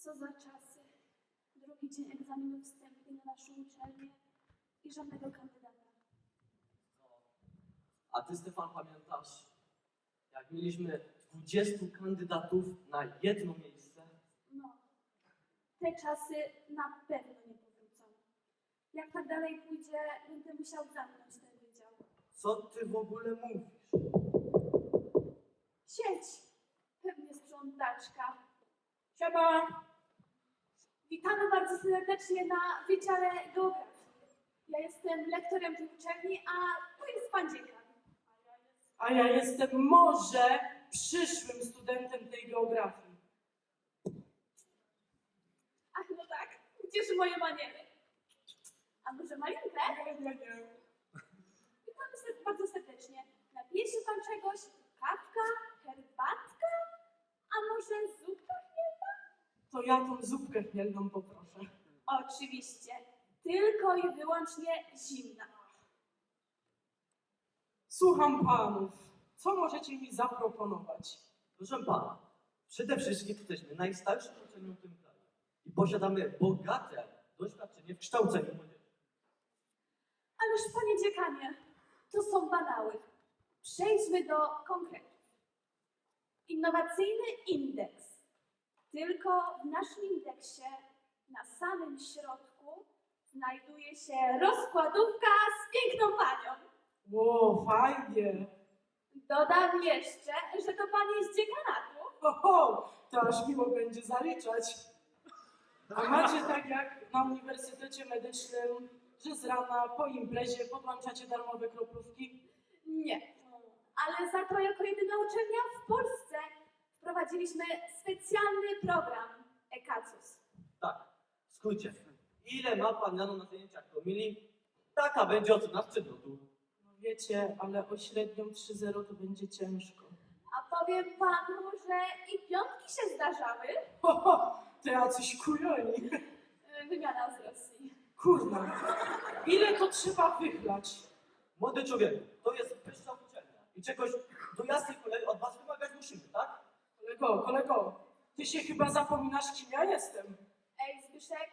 Co za czasy. Drugi dzień egzaminów wstępnych na naszą uczelnię i żadnego kandydata. A ty, Stefan, pamiętasz, jak mieliśmy 20 kandydatów na jedno miejsce? No, te czasy na pewno nie powrócą. Jak tak dalej pójdzie, będę musiał zamknąć ten wydział. Co ty w ogóle mówisz? Sieć! Pewnie sprzątaczka. Siema! Witamy bardzo serdecznie na Wydziale Geografii. Ja jestem lektorem tej uczelni, a tu jest pan dziekan. A ja jestem może przyszłym studentem tej geografii. Ach, no tak, gdzież moje maniery? A może malinkę? Nie, nie, nie. Witamy ser- bardzo serdecznie. Napije się pan czegoś? Kawka? Herbatka? A może chmielna? To ja tą zupkę chmielną poproszę. Oczywiście. Tylko i wyłącznie zimna. Słucham panów. Co możecie mi zaproponować? Proszę pana, przede wszystkim jesteśmy najstarszą uczelnią w tym kraju i posiadamy bogate doświadczenie w kształceniu młodzieży. Ależ panie dziekanie, to są banały. Przejdźmy do konkretów. Innowacyjny indeks. Tylko w naszym indeksie na samym środku znajduje się rozkładówka z piękną panią. Ło, fajnie. Dodam jeszcze, że to pan jest z dziekanatu. Ho, ho, to aż miło będzie zaliczać. A macie tak jak na Uniwersytecie Medycznym, że z rana po imprezie podłączacie darmowe kroplówki? Nie. Ale za to jako jedyna uczelnia w Polsce wprowadziliśmy specjalny program EKACUS. Tak, w skrócie. Ile ma pan rano na zajęciach promili? Taka będzie ocena z przedmiotu. No wiecie, ale o średnią 3-0 to będzie ciężko. A powiem panu, że i piątki się zdarzały. Ho, ho, to jacyś kujoni. Yy, Wymiana z Rosji. Kurna, ile to trzeba wychlać? Młody człowieku, to jest wyższa uczelnia i czegoś do jasnej kolei od was wymagać musimy, tak? Kolego, kolego, ty się chyba zapominasz, kim ja jestem. Ej, Zbyszek,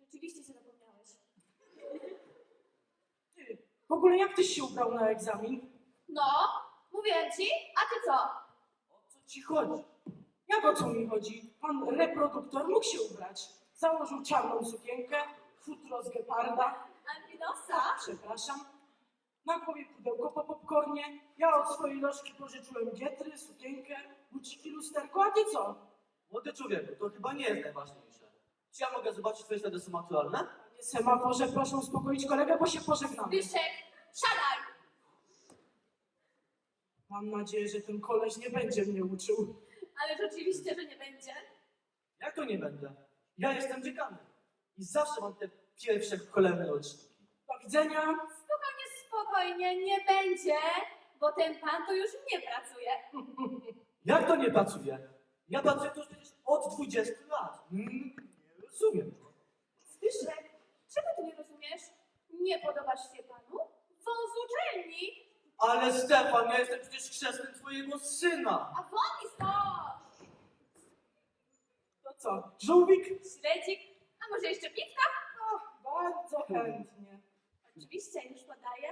rzeczywiście się zapomniałeś. Ty, w ogóle jak tyś się ubrał na egzamin? No, mówię ci, a ty co? O co ci chodzi? Jak o co mi chodzi? Pan reproduktor mógł się ubrać. Założył czarną sukienkę, futro z geparda, Albinosa? przepraszam, na głowie pudełko po popcornie. Ja od swojej lożki pożyczyłem gietry, sukienkę, buciki, lusterko, a ty co? Młody człowieku, to chyba nie jest najważniejsze. Czy ja mogę zobaczyć twoje ślady są naturalne? Panie semaforze, proszę uspokoić kolegę, bo się pożegnamy. Zbyszek, siadaj! Mam nadzieję, że ten koleś nie będzie mnie uczył. Ale oczywiście, że nie będzie. Jak to nie będę? Ja jestem dziekanem i zawsze mam te pierwsze cholerne roczniki. Do widzenia. Spokojnie, spokojnie, nie będzie, bo ten pan to już nie pracuje. Jak to nie pracuje? Ja pracuję tu już przecież od 20 lat. Mm, nie rozumiem. Zbyszek, czego ty nie rozumiesz? Nie podobasz się panu? Wąs uczelni, Ale Stefan, ja jestem przecież chrzestnym twojego syna. a won i stąd! To co, żółwik? Śledzik, a może jeszcze piwka? Bardzo chętnie. Oczywiście, już podaję.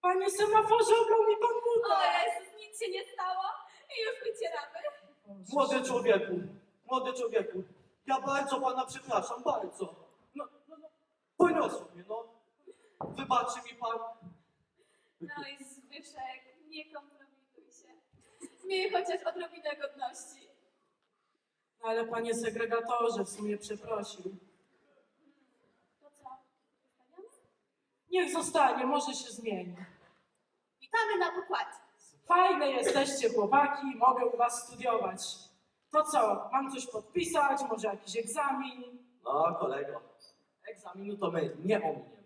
Panie semaforze, obrał mi pan O buta. Jezus, nic się nie stało i już wycieramy. Młody człowieku, młody człowieku, ja bardzo pana przepraszam, bardzo. No, no, no, poniosło mnie, no. Wybaczy mi pan. No i Zbyszek, nie kompromituj się. Miej chociaż odrobinę godności. No ale panie segregatorze, w sumie przeprosił. To co, zostaniemy? Niech zostanie, może się zmieni. Witamy na pokładzie. Fajne jesteście chłopaki, mogę u was studiować. To co, mam coś podpisać, może jakiś egzamin? No, kolego, egzaminu to my nie ominiemy.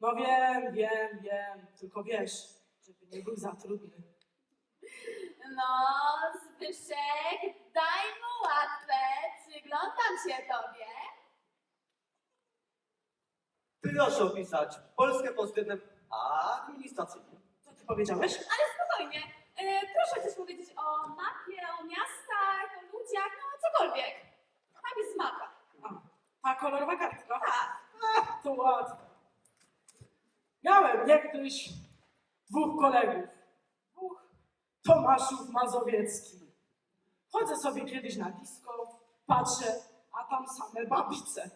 No wiem, wiem, wiem, tylko wiesz, żeby nie był za trudny. No, Zbyszek, daj mu łatwę, przyglądam się tobie. Proszę opisać Polskę pod względem administracyjnym. Co ty powiedziałeś? Ale spokojnie, e, proszę coś powiedzieć o mapie, o miastach, o ludziach, no cokolwiek. Ta kolorowa kartka? Ach, to łatwo. Miałem niegdyś dwóch kolegów. Dwóch Tomaszów Mazowieckich. Chodzę sobie kiedyś na disco, patrzę, a tam same babice.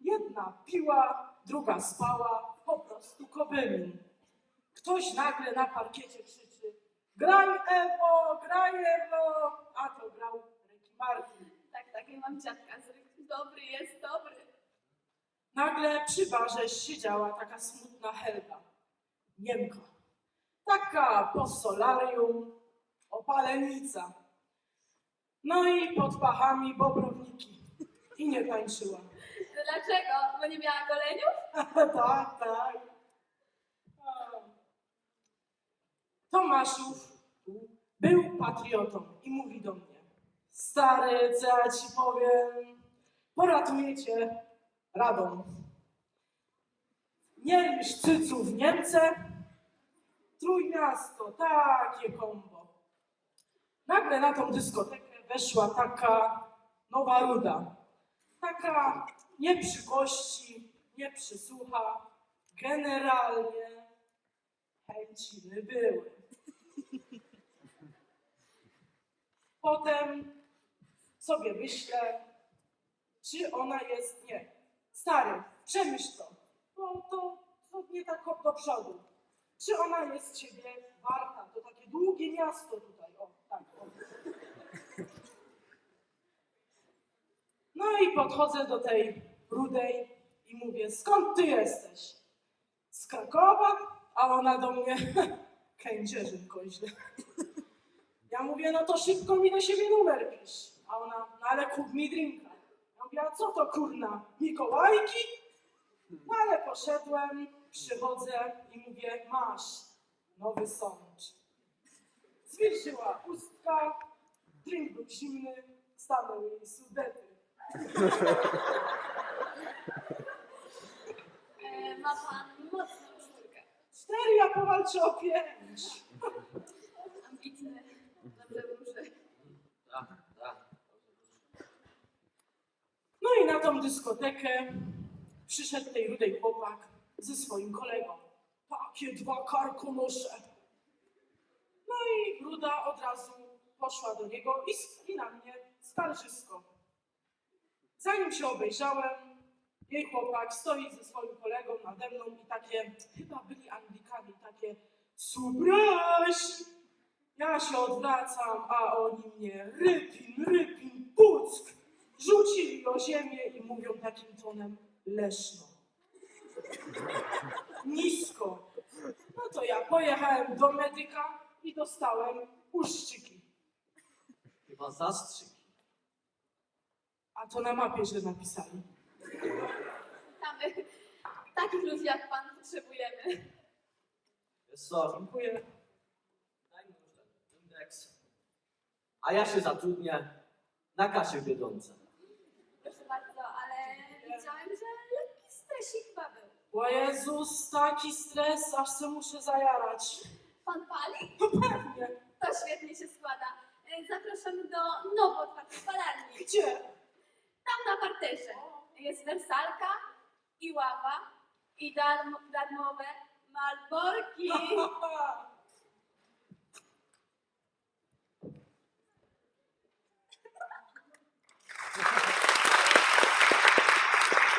Jedna piła, druga spała, po prostu kobylin. Ktoś nagle na parkiecie krzyczy Graj Ewo, graj Ewo, a to grał Ricky Martin. Tak, tak, ja mam dziadka z Dobry jest, dobry. Nagle przy barze siedziała taka smutna Helga, Niemka. Taka po solarium, opalenica. No i pod pachami bobrowniki. I nie tańczyła. Dlaczego? Bo nie miała goleniów? tak, tak. Tomaszów był patriotą i mówi do mnie, stary, co ja ci powiem, poratuję cię radą. Nie lisz cycu w Niemce, Trójmiasto, takie kombo. Nagle na tą dyskotekę weszła taka nowa ruda. Taka nie przy gości, nie przysłucha. Generalnie chęciny były. Potem sobie myślę, czy ona jest, nie, stary, przemyśl to, to, to, to nie tak do przodu. Czy ona jest ciebie warta? To takie długie miasto tutaj, o, tak, o. No i podchodzę do tej rudej i mówię, skąd ty jesteś? Z Krakowa? A ona do mnie, kędzierzyn koźle. Ja mówię, no to szybko mi do siebie numer pisz. A ona, no ale kup mi drinka. Ja mówię, a co to kurna, Mikołajki? No ale poszedłem, przychodzę i mówię, masz nowy sącz. Zwilżyła ustka, drink był zimny, stanęły jej sudety. E, ma pan mocną czwórkę. Cztery, ja powalczę o pięć. Ambitny, dobrze wróży. Tak, tak. No i na tą dyskotekę przyszedł tej rudej chłopak ze swoim kolegą. Takie dwa karkonosze. No i ruda od razu poszła do niego i, i na mnie skarżysko. Zanim się obejrzałem, jej chłopak stoi ze swoim kolegą nade mną i takie, chyba byli Anglikami, takie surprise! Ja się odwracam, a oni mnie rypin, rypin, puck! Rzucili o ziemię i mówią takim tonem leszno. Nisko. No to ja pojechałem do medyka i dostałem uszczyki. Chyba zastrzyk. A to na mapie źle napisali. Tam, e, takich ludzi jak pan potrzebujemy. Co, Dziękuję. daj mi już ten indeks. A ja się zatrudnię na kasie w Biedronce. Proszę bardzo, ale widziałem, że lekki stresik chyba był. O Jezus, taki stres, aż se muszę zajarać. Pan pali? No pewnie. To świetnie się składa. E, Zapraszamy do nowo otwartej palarni. Gdzie? Parterze jest wersalka i ława i darm, darmowe malborki.